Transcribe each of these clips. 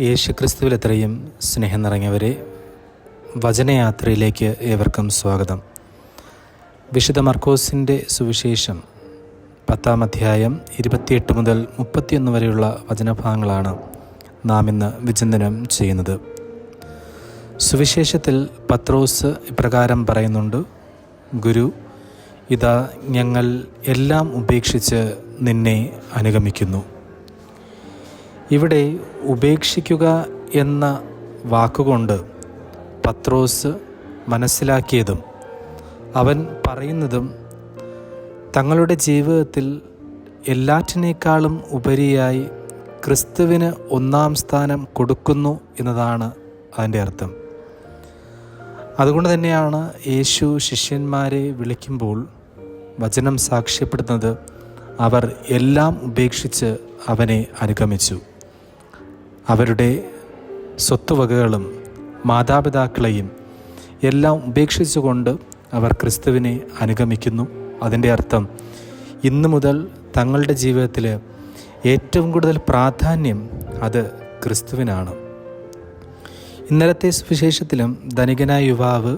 യേശുക്രിസ്തുവിൽ എത്രയും സ്നേഹം നിറഞ്ഞവരെ വചനയാത്രയിലേക്ക് ഏവർക്കും സ്വാഗതം. വിശുദ്ധ മർക്കോസിന്റെ സുവിശേഷം പത്താം അധ്യായം ഇരുപത്തിയെട്ട് മുതൽ മുപ്പത്തിയൊന്ന് വരെയുള്ള വചനഭാഗങ്ങളാണ് നാം ഇന്ന് വിചിന്തനം ചെയ്യുന്നത്. സുവിശേഷത്തിൽ പത്രോസ് ഇപ്രകാരം പറയുന്നുണ്ട് ഗുരു ഇതാ ഞങ്ങൾ എല്ലാം ഉപേക്ഷിച്ച് നിന്നെ അനുഗമിക്കുന്നു. ഇവിടെ ഉപേക്ഷിക്കുക എന്ന വാക്കുകൊണ്ട് പത്രോസ് മനസ്സിലാക്കിയതും അവൻ പറയുന്നതും തങ്ങളുടെ ജീവിതത്തിൽ എല്ലാറ്റിനേക്കാളും ഉപരിയായി ക്രിസ്തുവിന് ഒന്നാം സ്ഥാനം കൊടുക്കുന്നു എന്നതാണ് അതിന്റെ അർത്ഥം. അതുകൊണ്ട് തന്നെയാണ് യേശു ശിഷ്യന്മാരെ വിളിക്കുമ്പോൾ വചനം സാക്ഷ്യപ്പെടുന്നത് അവർ എല്ലാം ഉപേക്ഷിച്ച് അവനെ അനുഗമിച്ചു. അവരുടെ സ്വത്തുവകകളും മാതാപിതാക്കളെയും എല്ലാം ഉപേക്ഷിച്ചുകൊണ്ട് അവർ ക്രിസ്തുവിനെ അനുഗമിക്കുന്നു. അതിന്റെ അർത്ഥം ഇന്നു മുതൽ തങ്ങളുടെ ജീവിതത്തിൽ ഏറ്റവും കൂടുതൽ പ്രാധാന്യം അത് ക്രിസ്തുവിനാണ്. ഇന്നലത്തെ സുവിശേഷത്തിലും ധനികനായ യുവാവ്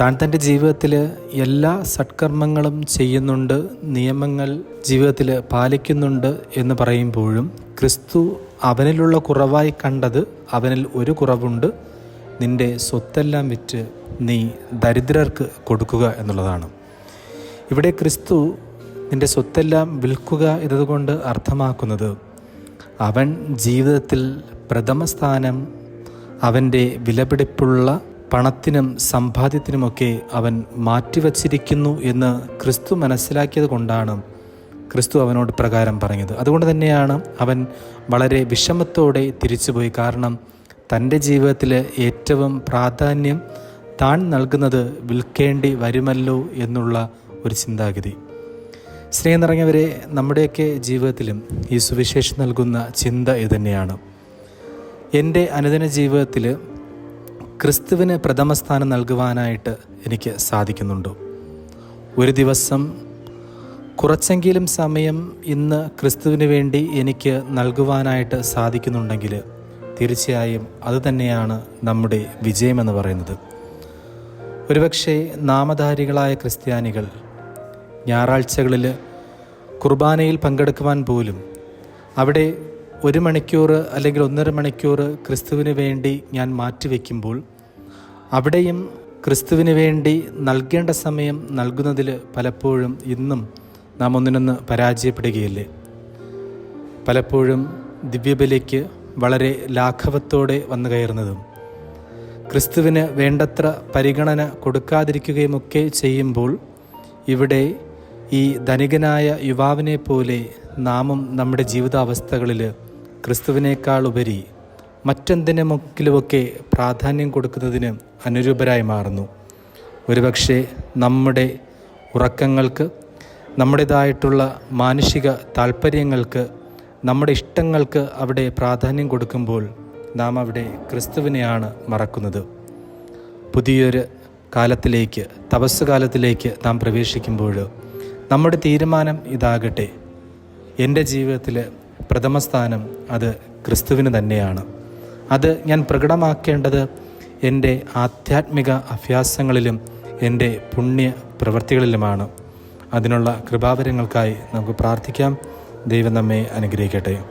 താൻ തന്റെ ജീവിതത്തിൽ എല്ലാ സത്കർമ്മങ്ങളും ചെയ്യുന്നുണ്ട് നിയമങ്ങൾ ജീവിതത്തിൽ പാലിക്കുന്നുണ്ട് എന്ന് പറയുമ്പോഴും ക്രിസ്തു അവനിലുള്ള കുറവായി കണ്ടത് അവനിൽ ഒരു കുറവുണ്ട്. നിന്റെ സ്വത്തെല്ലാം വിറ്റ് നീ ദരിദ്രർക്ക് കൊടുക്കുക എന്നുള്ളതാണ്. ഇവിടെ ക്രിസ്തു നിന്റെ സ്വത്തെല്ലാം വിൽക്കുക എന്നതുകൊണ്ട് അർത്ഥമാക്കുന്നത് അവൻ ജീവിതത്തിൽ പ്രഥമ സ്ഥാനം അവന്റെ വിലപിടിപ്പുള്ള പണത്തിനും സമ്പാദ്യത്തിനുമൊക്കെ അവൻ മാറ്റിവച്ചിരിക്കുന്നു എന്ന് ക്രിസ്തു മനസ്സിലാക്കിയത് കൊണ്ടാണ് ക്രിസ്തു അവനോട് പ്രകാരം പറഞ്ഞത്. അതുകൊണ്ട് തന്നെയാണ് അവൻ വളരെ വിഷമത്തോടെ തിരിച്ചുപോയി. കാരണം തന്റെ ജീവിതത്തിൽ ഏറ്റവും പ്രാധാന്യം താൻ നൽകുന്നത് വിൽക്കേണ്ടി വരുമല്ലോ എന്നുള്ള ഒരു ചിന്താഗതി. സ്നേഹം നിറഞ്ഞവരെ നമ്മുടെയൊക്കെ ജീവിതത്തിലും ഈ സുവിശേഷം നൽകുന്ന ചിന്ത ഇതുതന്നെയാണ്. എന്റെ അനുദിന ജീവിതത്തിൽ ക്രിസ്തുവിന് പ്രഥമസ്ഥാനം നൽകുവാനായിട്ട് എനിക്ക് സാധിക്കുന്നുണ്ടോ? ഒരു ദിവസം കുറച്ചെങ്കിലും സമയം ഇന്ന് ക്രിസ്തുവിന് വേണ്ടി എനിക്ക് നൽകുവാനായിട്ട് സാധിക്കുന്നുണ്ടെങ്കിൽ തീർച്ചയായും അതുതന്നെയാണ് നമ്മുടെ വിജയമെന്ന് പറയുന്നത്. ഒരുപക്ഷെ നാമധാരികളായ ക്രിസ്ത്യാനികൾ ഞായറാഴ്ചകളിൽ കുർബാനയിൽ പങ്കെടുക്കുവാൻ പോലും അവിടെ ഒരു മണിക്കൂർ അല്ലെങ്കിൽ ഒന്നര മണിക്കൂർ ക്രിസ്തുവിന് വേണ്ടി ഞാൻ മാറ്റിവെക്കുമ്പോൾ അവിടെയും ക്രിസ്തുവിന് വേണ്ടി നൽകേണ്ട സമയം നൽകുന്നതിൽ പലപ്പോഴും ഇന്നും നാം ഒന്നിനൊന്ന് പരാജയപ്പെടുകയില്ലേ? പലപ്പോഴും ദിവ്യബലിക്ക് വളരെ ലാഘവത്തോടെ വന്നു കയറുന്നതും ക്രിസ്തുവിന് വേണ്ടത്ര പരിഗണന കൊടുക്കാതിരിക്കുകയുമൊക്കെ ചെയ്യുമ്പോൾ ഇവിടെ ഈ ധനികനായ യുവാവിനെ പോലെ നാമും നമ്മുടെ ജീവിതാവസ്ഥകളിൽ ക്രിസ്തുവിനേക്കാൾ ഉപരി മറ്റെന്തിനുമൊക്കിലുമൊക്കെ പ്രാധാന്യം കൊടുക്കുന്നതിന് അനുരൂപരായി മാറുന്നു. ഒരുപക്ഷെ നമ്മുടെ ഉറക്കങ്ങൾക്ക് നമ്മുടേതായിട്ടുള്ള മാനുഷിക താല്പര്യങ്ങൾക്ക് നമ്മുടെ ഇഷ്ടങ്ങൾക്ക് അവിടെ പ്രാധാന്യം കൊടുക്കുമ്പോൾ നാം അവിടെ ക്രിസ്തുവിനെയാണ് മറക്കുന്നത്. പുതിയൊരു കാലത്തിലേക്ക് തപസ് കാലത്തിലേക്ക് നാം പ്രവേശിക്കുമ്പോൾ നമ്മുടെ തീരുമാനം ഇതാകട്ടെ. എന്റെ ജീവിതത്തിൽ പ്രഥമ സ്ഥാനം അത് ക്രിസ്തുവിന് തന്നെയാണ്. അത് ഞാൻ പ്രകടമാക്കേണ്ടത് എന്റെ ആധ്യാത്മിക അഭ്യാസങ്ങളിലും എന്റെ പുണ്യ പ്രവൃത്തികളിലുമാണ്. അതിനുള്ള കൃപാവരങ്ങൾക്കായി നമുക്ക് പ്രാർത്ഥിക്കാം. ദൈവം നമ്മെ അനുഗ്രഹിക്കട്ടെ.